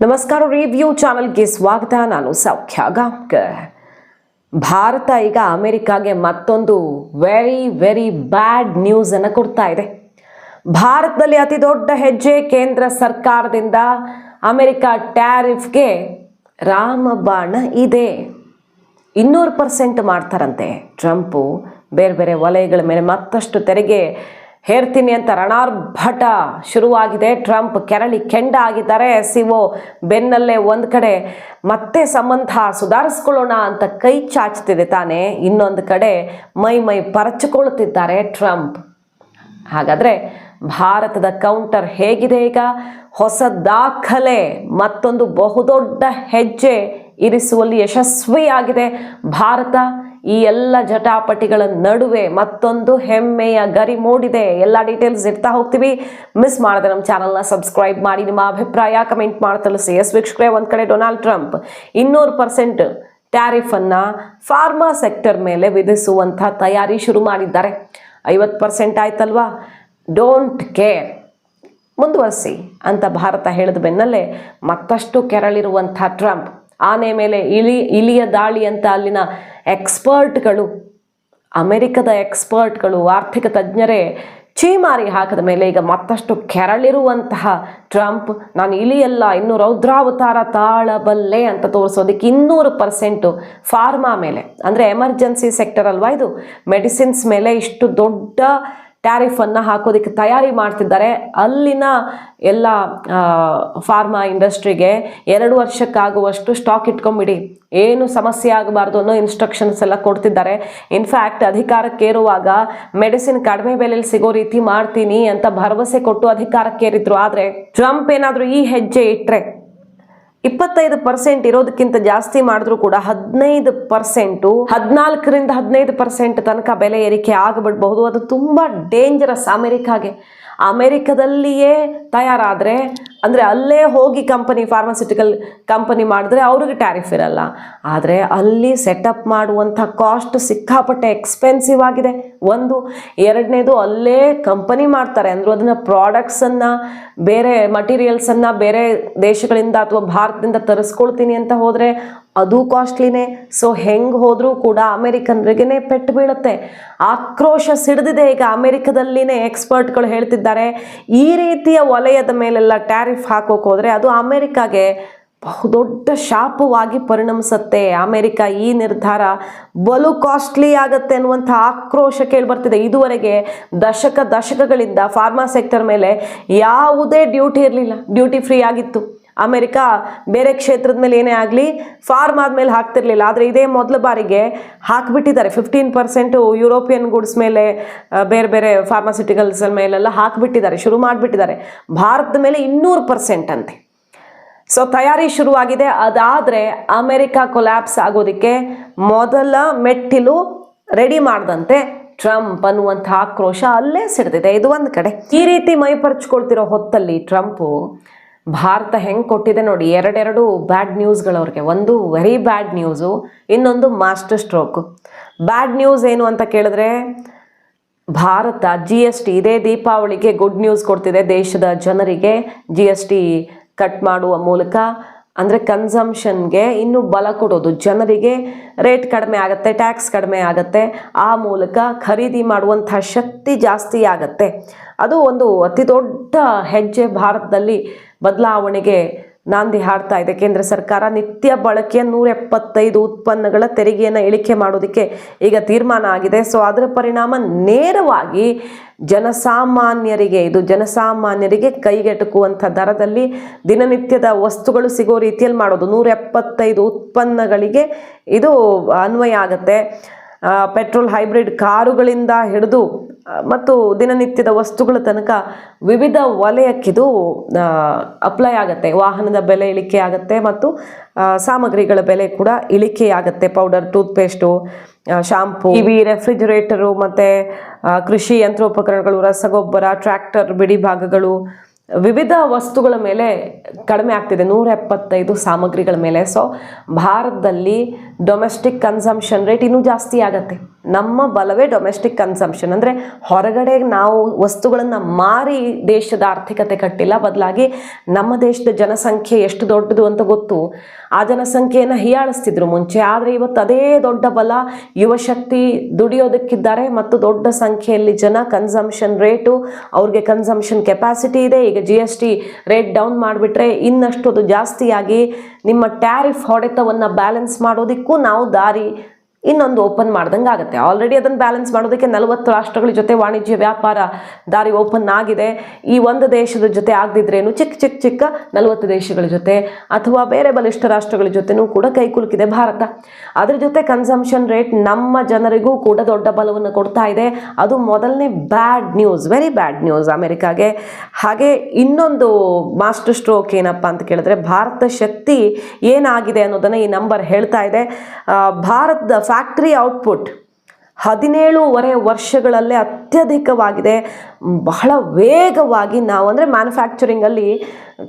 ನಮಸ್ಕಾರ ರಿವ್ಯೂ ಚಾನಲ್ಗೆ ಸ್ವಾಗತ. ನಾನು ಸೌಖ್ಯ ಗಾಂಕರ್ ಭಾರತ ಈಗ ಅಮೆರಿಕಾಗೆ ಮತ್ತೊಂದು ವೆರಿ ವೆರಿ ಬ್ಯಾಡ್ ನ್ಯೂಸ್ ಅನ್ನು ಕೊಡ್ತಾ ಇದೆ. ಭಾರತದಲ್ಲಿ ಅತಿ ದೊಡ್ಡ ಹೆಜ್ಜೆ ಕೇಂದ್ರ ಸರ್ಕಾರದಿಂದ ಅಮೆರಿಕ ಟ್ಯಾರಿಫ್ಗೆ ರಾಮಬಾಣ ಇದೆ. ಇನ್ನೂರು ಪರ್ಸೆಂಟ್ ಮಾಡ್ತಾರಂತೆ ಟ್ರಂಪು. ಬೇರೆ ಬೇರೆ ವಲಯಗಳ ಮೇಲೆ ಮತ್ತಷ್ಟು ತೆರಿಗೆ ಹೇರ್ತೀನಿ ಅಂತ ರಣಾರ್ಭಟ ಶುರುವಾಗಿದೆ. ಟ್ರಂಪ್ ಕೆರಳಿ ಕೆಂಡ ಆಗಿದ್ದಾರೆ ಎಸ್ ಬೆನ್ನಲ್ಲೇ ಒಂದು ಕಡೆ, ಮತ್ತೆ ಸಂಬಂಧ ಸುಧಾರಿಸ್ಕೊಳ್ಳೋಣ ಅಂತ ಕೈ ಚಾಚ್ತಿದೆ ತಾನೇ. ಇನ್ನೊಂದು ಕಡೆ ಮೈ ಮೈ ಪರಚಿಕೊಳ್ಳುತ್ತಿದ್ದಾರೆ ಟ್ರಂಪ್. ಹಾಗಾದರೆ ಭಾರತದ ಕೌಂಟರ್ ಹೇಗಿದೆ ಈಗ? ಹೊಸ ದಾಖಲೆ, ಮತ್ತೊಂದು ಬಹುದೊಡ್ಡ ಹೆಜ್ಜೆ ಇರಿಸುವಲ್ಲಿ ಯಶಸ್ವಿಯಾಗಿದೆ ಭಾರತ. ಈ ಎಲ್ಲ ಜಟಾಪಟಿಗಳ ನಡುವೆ ಮತ್ತೊಂದು ಹೆಮ್ಮೆಯ ಗರಿ ಮೂಡಿದೆ. ಎಲ್ಲ ಡೀಟೇಲ್ಸ್ ಇರ್ತಾ ಹೋಗ್ತೀವಿ. ಮಿಸ್ ಮಾಡದೆ ನಮ್ಮ ಚಾನಲ್ನ ಸಬ್ಸ್ಕ್ರೈಬ್ ಮಾಡಿ. ನಿಮ್ಮ ಅಭಿಪ್ರಾಯ ಕಮೆಂಟ್ ಮಾಡಿ ತಿಳಿಸಿ. ಎಸ್ ವೀಕ್ಷಕರೇ, ಒಂದು ಕಡೆ ಡೊನಾಲ್ಡ್ ಟ್ರಂಪ್ ಇನ್ನೂರು ಪರ್ಸೆಂಟ್ ಟ್ಯಾರಿಫನ್ನು ಫಾರ್ಮಾ ಸೆಕ್ಟರ್ ಮೇಲೆ ವಿಧಿಸುವಂಥ ತಯಾರಿ ಶುರು ಮಾಡಿದ್ದಾರೆ. ಐವತ್ತು ಪರ್ಸೆಂಟ್ ಆಯ್ತಲ್ವಾ? ಡೋಂಟ್ ಕೇರ್ ಮುಂದುವರಿಸಿ ಅಂತ ಭಾರತ ಹೇಳಿದ ಬೆನ್ನಲ್ಲೇ ಮತ್ತಷ್ಟು ಕೆರಳಿರುವಂಥ ಟ್ರಂಪ್ ಆನೆ ಮೇಲೆ ಇಲಿ ಇಲಿಯ ದಾಳಿ ಅಂತ ಅಲ್ಲಿನ ಎಕ್ಸ್ಪರ್ಟ್ಗಳು, ಅಮೆರಿಕದ ಎಕ್ಸ್ಪರ್ಟ್ಗಳು, ಆರ್ಥಿಕ ತಜ್ಞರೇ ಚೀಮಾರಿ ಹಾಕಿದ ಮೇಲೆ ಈಗ ಮತ್ತಷ್ಟು ಕೆರಳಿರುವಂತಹ ಟ್ರಂಪ್, ನಾನು ಇಲಿಯಲ್ಲ ಇನ್ನು ರೌದ್ರಾವತಾರ ತಾಳಬಲ್ಲೆ ಅಂತ ತೋರಿಸೋದಕ್ಕೆ ಇನ್ನೂರು ಪರ್ಸೆಂಟು ಫಾರ್ಮಾ ಮೇಲೆ. ಅಂದರೆ ಎಮರ್ಜೆನ್ಸಿ ಸೆಕ್ಟರ್ ಅಲ್ವಾ ಇದು? ಮೆಡಿಸಿನ್ಸ್ ಮೇಲೆ ಇಷ್ಟು ದೊಡ್ಡ ಟ್ಯಾರಿಫನ್ನು ಹಾಕೋದಕ್ಕೆ ತಯಾರಿ ಮಾಡ್ತಿದ್ದಾರೆ. ಅಲ್ಲಿನ ಎಲ್ಲ ಫಾರ್ಮಾ ಇಂಡಸ್ಟ್ರಿಗೆ ಎರಡು ವರ್ಷಕ್ಕಾಗುವಷ್ಟು ಸ್ಟಾಕ್ ಇಟ್ಕೊಂಬಿಡಿ. ಏನು ಸಮಸ್ಯೆ ಆಗಬಾರ್ದು ಅನ್ನೋ ಇನ್ಸ್ಟ್ರಕ್ಷನ್ಸ್ ಎಲ್ಲ ಕೊಡ್ತಿದ್ದಾರೆ. ಇನ್ಫ್ಯಾಕ್ಟ್ ಅಧಿಕಾರಕ್ಕೇರುವಾಗ ಮೆಡಿಸಿನ್ ಕಡಿಮೆ ಬೆಲೆಯಲ್ಲಿ ಸಿಗೋ ರೀತಿ ಮಾಡ್ತೀನಿ ಅಂತ ಭರವಸೆ ಕೊಟ್ಟು ಅಧಿಕಾರಕ್ಕೇರಿದ್ರು. ಆದರೆ ಟ್ರಂಪ್ ಏನಾದರೂ ಈ ಹೆಜ್ಜೆ ಇಟ್ಟರೆ ಇಪ್ಪತ್ತೈದು ಪರ್ಸೆಂಟ್ ಇರೋದಕ್ಕಿಂತ ಜಾಸ್ತಿ ಮಾಡಿದ್ರು ಕೂಡ ಹದಿನೈದು ಪರ್ಸೆಂಟು ಹದಿನಾಲ್ಕರಿಂದ ಹದಿನೈದು ಪರ್ಸೆಂಟ್ ತನಕ ಬೆಲೆ ಏರಿಕೆ ಆಗಿಬಿಡ್ಬಹುದು. ಅದು ತುಂಬ ಡೇಂಜರಸ್ ಅಮೆರಿಕಾಗೆ. ಅಮೆರಿಕದಲ್ಲಿಯೇ ತಯಾರಾದರೆ ಅಂದರೆ ಅಲ್ಲೇ ಹೋಗಿ ಕಂಪನಿ ಫಾರ್ಮಾಸ್ಯೂಟಿಕಲ್ ಕಂಪನಿ ಮಾಡಿದ್ರೆ ಅವ್ರಿಗೆ ಟ್ಯಾರಿಫ್ ಇರಲ್ಲ. ಆದರೆ ಅಲ್ಲಿ ಸೆಟಪ್ ಮಾಡುವಂಥ ಕಾಸ್ಟ್ ಸಿಕ್ಕಾಪಟ್ಟೆ ಎಕ್ಸ್ಪೆನ್ಸಿವ್ ಆಗಿದೆ. ಒಂದು, ಎರಡನೇದು ಅಲ್ಲೇ ಕಂಪನಿ ಮಾಡ್ತಾರೆ. ಅಂದರು ಅದನ್ನು ಪ್ರಾಡಕ್ಟ್ಸನ್ನು ಬೇರೆ ಮಟೀರಿಯಲ್ಸನ್ನು ಬೇರೆ ದೇಶಗಳಿಂದ ಅಥವಾ ಭಾರತದಿಂದ ತರಿಸ್ಕೊಳ್ತೀನಿ ಅಂತ ಹೋದರೆ ಅದು ಕಾಸ್ಟ್ಲಿನೇ ಸೊ ಹೆಂಗೆ ಹೋದರೂ ಕೂಡ ಅಮೆರಿಕನ್ರಿಗೇ ಪೆಟ್ಟು ಬೀಳುತ್ತೆ. ಆಕ್ರೋಶ ಸಿಡಿದಿದೆ ಈಗ ಅಮೆರಿಕದಲ್ಲಿನೇ ಎಕ್ಸ್ಪರ್ಟ್ಗಳು ಹೇಳ್ತಿದ್ದಾರೆ. ಈ ರೀತಿಯ ವಲಯದ ಮೇಲೆಲ್ಲ ಟ್ಯಾರಿಫ್ ಹಾಕೋಕೆ ಹೋದರೆ ಅದು ಅಮೆರಿಕಾಗೆ ಬಹುದೊಡ್ಡ ಶಾಪವಾಗಿ ಪರಿಣಮಿಸುತ್ತೆ. ಅಮೆರಿಕ ಈ ನಿರ್ಧಾರ ಬಲು ಕಾಸ್ಟ್ಲಿ ಆಗುತ್ತೆ ಅನ್ನುವಂಥ ಆಕ್ರೋಶ ಕೇಳಿಬರ್ತಿದೆ. ಇದುವರೆಗೆ ದಶಕ ದಶಕಗಳಿಂದ ಫಾರ್ಮಾ ಸೆಕ್ಟರ್ ಮೇಲೆ ಯಾವುದೇ ಡ್ಯೂಟಿ ಇರಲಿಲ್ಲ. ಡ್ಯೂಟಿ ಫ್ರೀ ಆಗಿತ್ತು. ಅಮೆರಿಕ ಬೇರೆ ಕ್ಷೇತ್ರದ ಮೇಲೆ ಏನೇ ಆಗಲಿ, ಫಾರ್ಮ್ ಆದಮೇಲೆ ಹಾಕ್ತಿರ್ಲಿಲ್ಲ. ಆದರೆ ಇದೇ ಮೊದಲ ಬಾರಿಗೆ ಹಾಕಿಬಿಟ್ಟಿದ್ದಾರೆ. ಫಿಫ್ಟೀನ್ ಪರ್ಸೆಂಟು ಯುರೋಪಿಯನ್ ಗುಡ್ಸ್ ಮೇಲೆ ಬೇರೆ ಬೇರೆ ಫಾರ್ಮಾಸ್ಯೂಟಿಕಲ್ಸ್ ಮೇಲೆಲ್ಲ ಹಾಕಿಬಿಟ್ಟಿದ್ದಾರೆ. ಶುರು ಮಾಡಿಬಿಟ್ಟಿದ್ದಾರೆ. ಭಾರತದ ಮೇಲೆ ಇನ್ನೂರು ಪರ್ಸೆಂಟ್ ಅಂತೆ. ಸೊ ತಯಾರಿ ಶುರುವಾಗಿದೆ. ಅದಾದರೆ ಅಮೆರಿಕ ಕೊಲ್ಯಾಪ್ಸ್ ಆಗೋದಕ್ಕೆ ಮೊದಲ ಮೆಟ್ಟಿಲು ರೆಡಿ ಮಾಡ್ದಂತೆ ಟ್ರಂಪ್ ಅನ್ನುವಂಥ ಆಕ್ರೋಶ ಅಲ್ಲೇ ಸಿಡ್ದಿದೆ. ಇದು ಒಂದು ಕಡೆ. ಈ ರೀತಿ ಮೈ ಪರ್ಚ್ಕೊಳ್ತಿರೋ ಹೊತ್ತಲ್ಲಿ ಟ್ರಂಪು ಭಾರತ ಹೆಂಗೆ ಕೊಟ್ಟಿದೆ ನೋಡಿ, ಎರಡೆರಡು ಬ್ಯಾಡ್ ನ್ಯೂಸ್ಗಳು ಅವ್ರಿಗೆ. ಒಂದು ವೆರಿ ಬ್ಯಾಡ್ ನ್ಯೂಸು ಇನ್ನೊಂದು ಮಾಸ್ಟರ್ ಸ್ಟ್ರೋಕು ಬ್ಯಾಡ್ ನ್ಯೂಸ್ ಏನು ಅಂತ ಕೇಳಿದ್ರೆ, ಭಾರತ ಜಿ ಎಸ್ ಟಿ ಇದೇ ದೀಪಾವಳಿಗೆ ಗುಡ್ ನ್ಯೂಸ್ ಕೊಡ್ತಿದೆ ದೇಶದ ಜನರಿಗೆ. ಜಿ ಎಸ್ ಟಿ ಕಟ್ ಮಾಡುವ ಮೂಲಕ, ಅಂದರೆ ಕನ್ಸಂಪ್ಷನ್ಗೆ ಇನ್ನೂ ಬಲ ಕೊಡೋದು. ಜನರಿಗೆ ರೇಟ್ ಕಡಿಮೆ ಆಗುತ್ತೆ ಟ್ಯಾಕ್ಸ್ ಕಡಿಮೆ ಆಗುತ್ತೆ. ಆ ಮೂಲಕ ಖರೀದಿ ಮಾಡುವಂಥ ಶಕ್ತಿ ಜಾಸ್ತಿ ಆಗುತ್ತೆ. ಅದು ಒಂದು ಅತಿ ದೊಡ್ಡ ಹೆಜ್ಜೆ ಭಾರತದಲ್ಲಿ ಬದಲಾವಣೆಗೆ ನಾಂದಿ ಹಾಡ್ತಾ ಇದೆ. ಕೇಂದ್ರ ಸರ್ಕಾರ ನಿತ್ಯ ಬಳಕೆಯ ನೂರ ಎಪ್ಪತ್ತೈದು ಉತ್ಪನ್ನಗಳ ತೆರಿಗೆಯನ್ನು ಇಳಿಕೆ ಮಾಡೋದಕ್ಕೆ ಈಗ ತೀರ್ಮಾನ ಆಗಿದೆ. ಸೊ ಅದರ ಪರಿಣಾಮ ನೇರವಾಗಿ ಜನಸಾಮಾನ್ಯರಿಗೆ, ಇದು ಜನಸಾಮಾನ್ಯರಿಗೆ ಕೈಗೆಟುಕುವಂಥ ದರದಲ್ಲಿ ದಿನನಿತ್ಯದ ವಸ್ತುಗಳು ಸಿಗೋ ರೀತಿಯಲ್ಲಿ ಮಾಡೋದು. ನೂರ ಎಪ್ಪತ್ತೈದು ಉತ್ಪನ್ನಗಳಿಗೆ ಇದು ಅನ್ವಯ ಆಗುತ್ತೆ. ಪೆಟ್ರೋಲ್ ಹೈಬ್ರಿಡ್ ಕಾರುಗಳಿಂದ ಹಿಡಿದು ಮತ್ತು ದಿನನಿತ್ಯದ ವಸ್ತುಗಳ ತನಕ ವಿವಿಧ ವಲಯಕ್ಕಿದು ಅಪ್ಲೈ ಆಗುತ್ತೆ. ವಾಹನದ ಬೆಲೆ ಇಳಿಕೆ ಆಗುತ್ತೆ ಮತ್ತು ಸಾಮಗ್ರಿಗಳ ಬೆಲೆ ಕೂಡ ಇಳಿಕೆ ಆಗುತ್ತೆ. Powder toothpaste shampoo TV refrigerator ಮತ್ತು ಕೃಷಿ ಯಂತ್ರೋಪಕರಣಗಳು, ರಸಗೊಬ್ಬರ ಟ್ರ್ಯಾಕ್ಟರ್ ಬಿಡಿ ಭಾಗಗಳು, ವಿವಿಧ ವಸ್ತುಗಳ ಮೇಲೆ ಕಡಿಮೆ ಆಗ್ತಿದೆ. ನೂರ ಎಪ್ಪತ್ತೈದು ಸಾಮಗ್ರಿಗಳ ಮೇಲೆ. ಸೊ ಭಾರತದಲ್ಲಿ ಡೊಮೆಸ್ಟಿಕ್ ಕನ್ಸಂಪ್ಷನ್ ರೇಟ್ ಇನ್ನೂ ಜಾಸ್ತಿ ಆಗತ್ತೆ. ನಮ್ಮ ಬಲವೇ ಡೊಮೆಸ್ಟಿಕ್ ಕನ್ಸಂಪ್ಷನ್ ಅಂದರೆ ಹೊರಗಡೆ ನಾವು ವಸ್ತುಗಳನ್ನು ಮಾರಿ ದೇಶದ ಆರ್ಥಿಕತೆ ಕಟ್ಟಿಲ್ಲ. ಬದಲಾಗಿ ನಮ್ಮ ದೇಶದ ಜನಸಂಖ್ಯೆ ಎಷ್ಟು ದೊಡ್ಡದು ಅಂತ ಗೊತ್ತು. ಆ ಜನಸಂಖ್ಯೆಯನ್ನು ಹೀಯಾಳಿಸ್ತಿದ್ರು ಮುಂಚೆ. ಆದರೆ ಇವತ್ತು ಅದೇ ದೊಡ್ಡ ಬಲ ಯುವಶಕ್ತಿ ದುಡಿಯೋದಕ್ಕಿದ್ದಾರೆ ಮತ್ತು ದೊಡ್ಡ ಸಂಖ್ಯೆಯಲ್ಲಿ ಜನ ಕನ್ಸಂಪ್ಷನ್ ರೇಟು ಅವ್ರಿಗೆ ಕನ್ಸಂಪ್ಷನ್ ಕೆಪಾಸಿಟಿ ಇದೆ. ಈಗ G S T rate down ಮಾಡಿಬಿಟ್ರೆ ಇನ್ನಷ್ಟು ಅದು ಜಾಸ್ತಿಯಾಗಿ ನಿಮ್ಮ ಟ್ಯಾರಿಫ್ ಹೊಡೆತವನ್ನು ಬ್ಯಾಲೆನ್ಸ್ ಮಾಡೋದಕ್ಕೂ ನಾವು ದಾರಿ ಇನ್ನೊಂದು ಓಪನ್ ಮಾಡ್ದಂಗೆ ಆಗುತ್ತೆ. ಆಲ್ರೆಡಿ ಅದನ್ನು ಬ್ಯಾಲೆನ್ಸ್ ಮಾಡೋದಕ್ಕೆ ನಲವತ್ತು ರಾಷ್ಟ್ರಗಳ ಜೊತೆ ವಾಣಿಜ್ಯ ವ್ಯಾಪಾರ ದಾರಿ ಓಪನ್ ಆಗಿದೆ. ಈ ಒಂದು ದೇಶದ ಜೊತೆ ಆಗದಿದ್ರೇನು ಚಿಕ್ಕ ಚಿಕ್ಕ ಚಿಕ್ಕ ನಲವತ್ತು ದೇಶಗಳ ಜೊತೆ ಅಥವಾ ಬೇರೆ ಬಲಿಷ್ಠ ರಾಷ್ಟ್ರಗಳ ಜೊತೆನೂ ಕೂಡ ಕೈಕುಲುಕಿದೆ ಭಾರತ. ಅದ್ರ ಜೊತೆ ಕನ್ಸಂಪ್ಷನ್ ರೇಟ್ ನಮ್ಮ ಜನರಿಗೂ ಕೂಡ ದೊಡ್ಡ ಬಲವನ್ನು ಕೊಡ್ತಾ ಇದೆ. ಅದು ಮೊದಲನೇ bad news very bad news ಅಮೆರಿಕಾಗೆ. ಹಾಗೆ ಇನ್ನೊಂದು ಮಾಸ್ಟರ್ ಸ್ಟ್ರೋಕ್ ಏನಪ್ಪ ಅಂತ ಕೇಳಿದ್ರೆ ಭಾರತ ಶಕ್ತಿ ಏನಾಗಿದೆ ಅನ್ನೋದನ್ನು ಈ ನಂಬರ್ ಹೇಳ್ತಾ ಇದೆ. ಭಾರತದ ಫ್ಯಾಕ್ಟ್ರಿ ಔಟ್ಪುಟ್ ಹದಿನೇಳೂವರೆ ವರ್ಷಗಳಲ್ಲೇ ಅತ್ಯಧಿಕವಾಗಿದೆ. ಬಹಳ ವೇಗವಾಗಿ ನಾವು ಅಂದರೆ ಮ್ಯಾನುಫ್ಯಾಕ್ಚರಿಂಗಲ್ಲಿ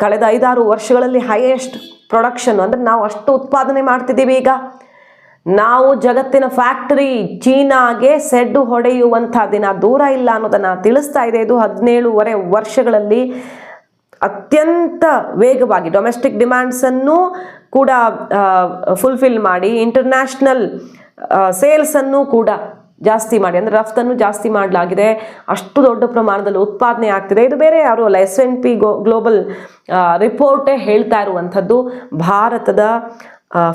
ಕಳೆದ ಐದಾರು ವರ್ಷಗಳಲ್ಲಿ ಹೈಯೆಸ್ಟ್ ಪ್ರೊಡಕ್ಷನ್ ಅಂದರೆ ನಾವು ಅಷ್ಟು ಉತ್ಪಾದನೆ ಮಾಡ್ತಿದ್ದೀವಿ ಈಗ. ನಾವು ಜಗತ್ತಿನ ಫ್ಯಾಕ್ಟರಿ ಚೀನಾಗೆ ಸೆಡ್ಡು ಹೊಡೆಯುವಂಥ ದಿನ ದೂರ ಇಲ್ಲ ಅನ್ನೋದನ್ನು ತಿಳಿಸ್ತಾ ಇದೆ ಇದು ಹದಿನೇಳುವರೆ ವರ್ಷಗಳಲ್ಲಿ ಅತ್ಯಂತ ವೇಗವಾಗಿ ಡೊಮೆಸ್ಟಿಕ್ ಡಿಮ್ಯಾಂಡ್ಸನ್ನು ಕೂಡ ಫುಲ್ಫಿಲ್ ಮಾಡಿ ಇಂಟರ್ನ್ಯಾಷನಲ್ ಸೇಲ್ಸನ್ನು ಕೂಡ ಜಾಸ್ತಿ ಮಾಡಿ, ಅಂದರೆ ರಫ್ತನ್ನು ಜಾಸ್ತಿ ಮಾಡಲಾಗಿದೆ. ಅಷ್ಟು ದೊಡ್ಡ ಪ್ರಮಾಣದಲ್ಲಿ ಉತ್ಪಾದನೆ ಆಗ್ತಿದೆ. ಇದು ಬೇರೆ ಯಾರು ಅಲ್ಲ S N P go global ರಿಪೋರ್ಟೇ ಹೇಳ್ತಾ ಇರುವಂಥದ್ದು. ಭಾರತದ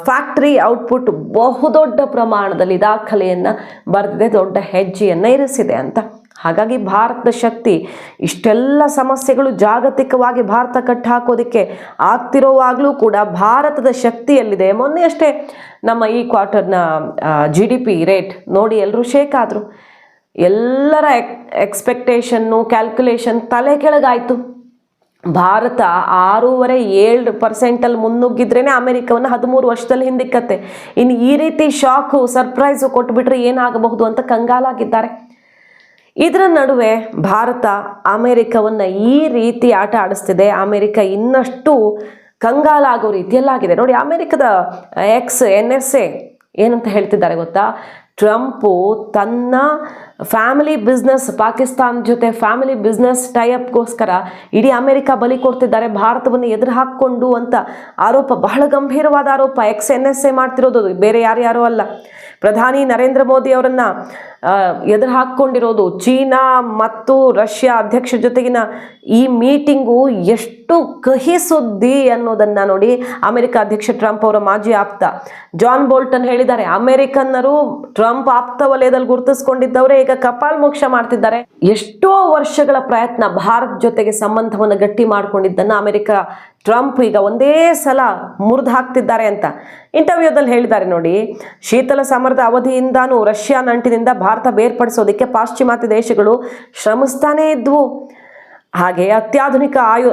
ಫ್ಯಾಕ್ಟ್ರಿ ಔಟ್ಪುಟ್ ಬಹುದೊಡ್ಡ ಪ್ರಮಾಣದಲ್ಲಿ ದಾಖಲೆಯನ್ನು ಬರೆದಿದೆ, ದೊಡ್ಡ ಹೆಜ್ಜೆಯನ್ನು ಇರಿಸಿದೆ ಅಂತ. ಹಾಗಾಗಿ ಭಾರತದ ಶಕ್ತಿ ಇಷ್ಟೆಲ್ಲ ಸಮಸ್ಯೆಗಳು ಜಾಗತಿಕವಾಗಿ ಭಾರತ ಕಟ್ಟಿ ಹಾಕೋದಕ್ಕೆ ಆಗ್ತಿರೋವಾಗಲೂ ಕೂಡ ಭಾರತದ ಶಕ್ತಿಯಲ್ಲಿದೆ. ಮೊನ್ನೆ ಅಷ್ಟೇ ನಮ್ಮ ಈ ಕ್ವಾರ್ಟರ್ನ ಜಿ ಡಿ ಪಿ ರೇಟ್ ನೋಡಿ ಎಲ್ಲರೂ ಶೇಕ್ ಆದರು. ಎಲ್ಲರ ಎಕ್ ಎಕ್ಸ್ಪೆಕ್ಟೇಷನ್ನು ಕ್ಯಾಲ್ಕುಲೇಷನ್ ತಲೆ ಕೆಳಗಾಯಿತು. ಭಾರತ ಆರೂವರೆ ಏಳು ಪರ್ಸೆಂಟಲ್ಲಿ ಮುನ್ನುಗ್ಗಿದ್ರೇ ಅಮೆರಿಕವನ್ನು ಹದಿಮೂರು ವರ್ಷದಲ್ಲಿ ಹಿಂದಿಕ್ಕತ್ತೆ. ಇನ್ನು ಈ ರೀತಿ ಶಾಕು ಸರ್ಪ್ರೈಸು ಕೊಟ್ಬಿಟ್ರೆ ಏನಾಗಬಹುದು ಅಂತ ಕಂಗಾಲಾಗಿದ್ದಾರೆ. ಇದರ ನಡುವೆ ಭಾರತ ಅಮೆರಿಕವನ್ನು ಈ ರೀತಿ ಆಟ ಆಡಿಸ್ತಿದೆ. ಅಮೆರಿಕ ಇನ್ನಷ್ಟು ಕಂಗಾಲಾಗೋ ರೀತಿಯಲ್ಲಾಗಿದೆ. ನೋಡಿ, ಅಮೆರಿಕದ ಎಕ್ಸ್ ಎನ್ ಎಸ್ ಎ ಏನಂತ ಹೇಳ್ತಿದ್ದಾರೆ ಗೊತ್ತಾ? ಟ್ರಂಪು ತನ್ನ ಫ್ಯಾಮಿಲಿ ಬಿಸ್ನೆಸ್ ಪಾಕಿಸ್ತಾನ ಜೊತೆ ಫ್ಯಾಮಿಲಿ ಬಿಸ್ನೆಸ್ ಟೈಅಪ್ಗೋಸ್ಕರ ಇಡೀ ಅಮೆರಿಕ ಬಲಿ ಕೊಡ್ತಿದ್ದಾರೆ, ಭಾರತವನ್ನು ಎದುರು ಹಾಕ್ಕೊಂಡು ಅಂತ ಆರೋಪ, ಬಹಳ ಗಂಭೀರವಾದ ಆರೋಪ. ಎಕ್ಸ್ ಎನ್ ಎಸ್ ಎ ಮಾಡ್ತಿರೋದು ಬೇರೆ ಯಾರ್ಯಾರೋ ಅಲ್ಲ. ಪ್ರಧಾನಿ ನರೇಂದ್ರ ಮೋದಿ ಅವರನ್ನ ಎದುರು ಹಾಕ್ಕೊಂಡಿರೋದು. ಚೀನಾ ಮತ್ತು ರಷ್ಯಾ ಅಧ್ಯಕ್ಷರ ಜೊತೆಗಿನ ಈ ಮೀಟಿಂಗು ಎಷ್ಟು ಕಹಿ ಸುದ್ದಿ ಅನ್ನೋದನ್ನ ನೋಡಿ ಅಮೆರಿಕ ಅಧ್ಯಕ್ಷ ಟ್ರಂಪ್ ಅವರ ಮಾಜಿ ಆಪ್ತ. ಜಾನ್ ಬೋಲ್ಟನ್ ಹೇಳಿದ್ದಾರೆ, ಅಮೆರಿಕನ್ನರು ಟ್ರಂಪ್ ಆಪ್ತ ವಲಯದಲ್ಲಿ ಗುರುತಿಸಿಕೊಂಡಿದ್ದವರೇ ಈಗ ಕಪಾಲ್ ಮೋಕ್ಷ ಮಾಡ್ತಿದ್ದಾರೆ. ಎಷ್ಟೋ ವರ್ಷಗಳ ಪ್ರಯತ್ನ ಭಾರತ್ ಜೊತೆಗೆ ಸಂಬಂಧವನ್ನು ಗಟ್ಟಿ ಮಾಡಿಕೊಂಡಿದ್ದನ್ನ ಅಮೆರಿಕ ಟ್ರಂಪ್ ಈಗ ಒಂದೇ ಸಲ ಮುರಿದು ಹಾಕ್ತಿದ್ದಾರೆ ಅಂತ. ಇಂಟರ್ವ್ಯೂದಲ್ಲಿ ಹೇಳಿದ್ದಾರೆ ನೋಡಿ, ಶೀತಲ ಸಮರದ ಅವಧಿಯಿಂದಾನು ರಷ್ಯಾ ನಂಟಿನಿಂದ ಭಾರತ ಬೇರ್ಪಡಿಸೋದಕ್ಕೆ ಪಾಶ್ಚಿಮಾತ್ಯ ದೇಶಗಳು ಶ್ರಮಿಸ್ತಾನೇ ಇದ್ವು. ಹಾಗೆ ಅತ್ಯಾಧುನಿಕ ಆಯು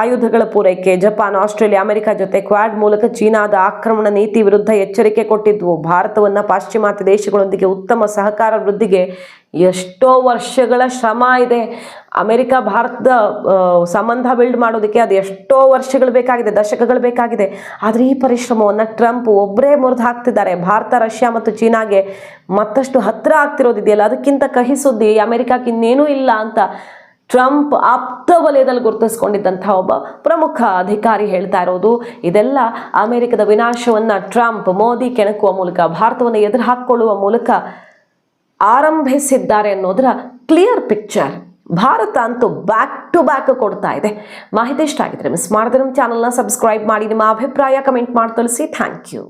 ಆಯುಧಗಳ ಪೂರೈಕೆ, ಜಪಾನ್, ಆಸ್ಟ್ರೇಲಿಯಾ, ಅಮೆರಿಕ ಜೊತೆ ಕ್ವಾಡ್ ಮೂಲಕ ಚೀನಾದ ಆಕ್ರಮಣ ನೀತಿ ವಿರುದ್ಧ ಎಚ್ಚರಿಕೆ ಕೊಟ್ಟಿದ್ವು. ಭಾರತವನ್ನ ಪಾಶ್ಚಿಮಾತ್ಯ ದೇಶಗಳೊಂದಿಗೆ ಉತ್ತಮ ಸಹಕಾರ ವೃದ್ಧಿಗೆ ಎಷ್ಟೋ ವರ್ಷಗಳ ಶ್ರಮ ಇದೆ. ಅಮೆರಿಕ, ಭಾರತದ ಸಂಬಂಧ ಬಿಲ್ಡ್ ಮಾಡೋದಕ್ಕೆ ಅದು ಎಷ್ಟೋ ವರ್ಷಗಳು ಬೇಕಾಗಿದೆ, ದಶಕಗಳು ಬೇಕಾಗಿದೆ. ಆದರೆ ಈ ಪರಿಶ್ರಮವನ್ನು ಟ್ರಂಪ್ ಒಬ್ಬರೇ ಮುರಿದು ಹಾಕ್ತಿದ್ದಾರೆ. ಭಾರತ, ರಷ್ಯಾ ಮತ್ತು ಚೀನಾಗೆ ಮತ್ತಷ್ಟು ಹತ್ತಿರ ಆಗ್ತಿರೋದಿದೆಯಲ್ಲ? ಅದಕ್ಕಿಂತ ಕಹಿ ಸುದ್ದಿ ಅಮೆರಿಕಕ್ಕೆ ಇನ್ನೇನೂ ಇಲ್ಲ ಅಂತ ಟ್ರಂಪ್ ಆಪ್ತ ವಲಯದಲ್ಲಿ ಗುರುತಿಸ್ಕೊಂಡಿದ್ದಂಥ ಒಬ್ಬ ಪ್ರಮುಖ ಅಧಿಕಾರಿ ಹೇಳ್ತಾ ಇರೋದು, ಇದೆಲ್ಲ ಅಮೆರಿಕದ ವಿನಾಶವನ್ನು ಟ್ರಂಪ್ ಮೋದಿ ಕೆಣಕುವ ಮೂಲಕ, ಭಾರತವನ್ನು ಎದುರು ಹಾಕ್ಕೊಳ್ಳುವ ಮೂಲಕ ಆರಂಭಿಸಿದ್ದಾರೆ ಅನ್ನೋದರ ಕ್ಲಿಯರ್ ಪಿಕ್ಚರ್ ಭಾರತ ಅಂತೂ ಬ್ಯಾಕ್ ಟು ಬ್ಯಾಕ್ ಕೊಡ್ತಾ ಇದೆ. ಮಾಹಿತಿ ಇಷ್ಟ ಆಗಿದ್ರೆ ಮಿಸ್ ಮಾಡಿದ್ರೆ ನಮ್ಮ ಚಾನಲ್ನ ಸಬ್ಸ್ಕ್ರೈಬ್ ಮಾಡಿ, ನಿಮ್ಮ ಅಭಿಪ್ರಾಯ ಕಮೆಂಟ್ ಮಾಡಿ, ತಿಳಿಸಿ. Thank you